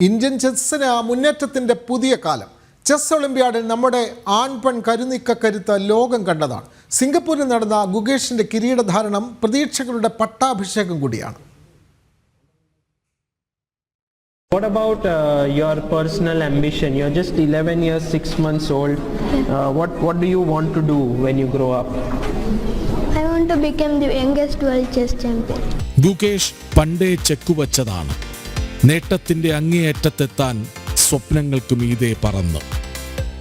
Indian ചെസ്സിന് മുന്നേറ്റത്തിന്റെ പുതിയ കാലം chess ഒളിമ്പ്യാഡിൽ നമ്മുടെ ആൺപെൺ കരുനീക്ക കരുത്ത ലോകം കണ്ടതാണ് സിംഗപ്പൂരിൽ നടന്ന ഗുഗേഷിന്റെ കിരീടധാരണം പ്രതീക്ഷകളുടെ പട്ടാഭിഷേകം കൂടിയാണ് What about uh, your personal ambition? You're just 11 years, 6 months old. Uh, what, what do you want to do when you grow up? I want to become the youngest world chess champion. Gukesh, Pandey പണ്ടേ ചെക്കുവച്ചതാണ് നേട്ടത്തിന്റെ അങ്ങേയറ്റത്തെത്താൻ സ്വപ്നങ്ങൾക്ക് മീതെ പറന്ന്.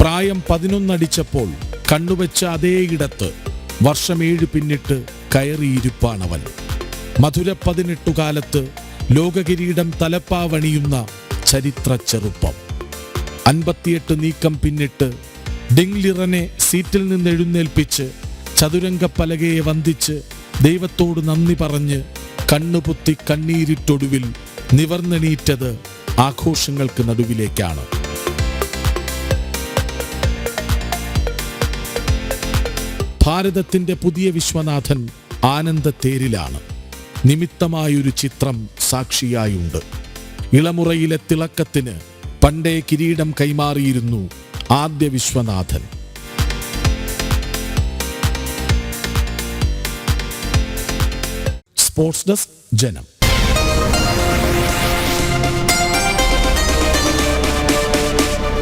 പ്രായം പതിനൊന്നടിച്ചപ്പോൾ കണ്ണുവെച്ച അതേ വർഷം ഏഴ് പിന്നിട്ട് കയറിയിരിപ്പാണവൻ. മധുര പതിനെട്ടുകാലത്ത് ലോകകിരീടം തലപ്പാവണിയുന്ന ചരിത്ര ചെറുപ്പം. അൻപത്തിയെട്ട് നീക്കം പിന്നിട്ട് ഡിങ്ലിറനെ സീറ്റിൽ നിന്ന് എഴുന്നേൽപ്പിച്ച് ചതുരംഗ പലകയെ വന്ദിച്ച് ദൈവത്തോട് നന്ദി പറഞ്ഞ് കണ്ണുപൊത്തി കണ്ണീരിട്ടൊടുവിൽ നിവർന്നെണീറ്റത് ആഘോഷങ്ങൾക്ക് നടുവിലേക്കാണ്. ഭാരതത്തിന്റെ പുതിയ വിശ്വനാഥൻ ആനന്ദത്തേരിലാണ് നിമിത്തമായൊരു ചിത്രം സാക്ഷിയായുണ്ട്. ഇളമുറയിലെ തിളക്കത്തിന് പണ്ടേ കിരീടം കൈമാറിയിരുന്നു ആദ്യ വിശ്വനാഥൻ. സ്പോർട്സ് ഡെസ്ക് ജനം.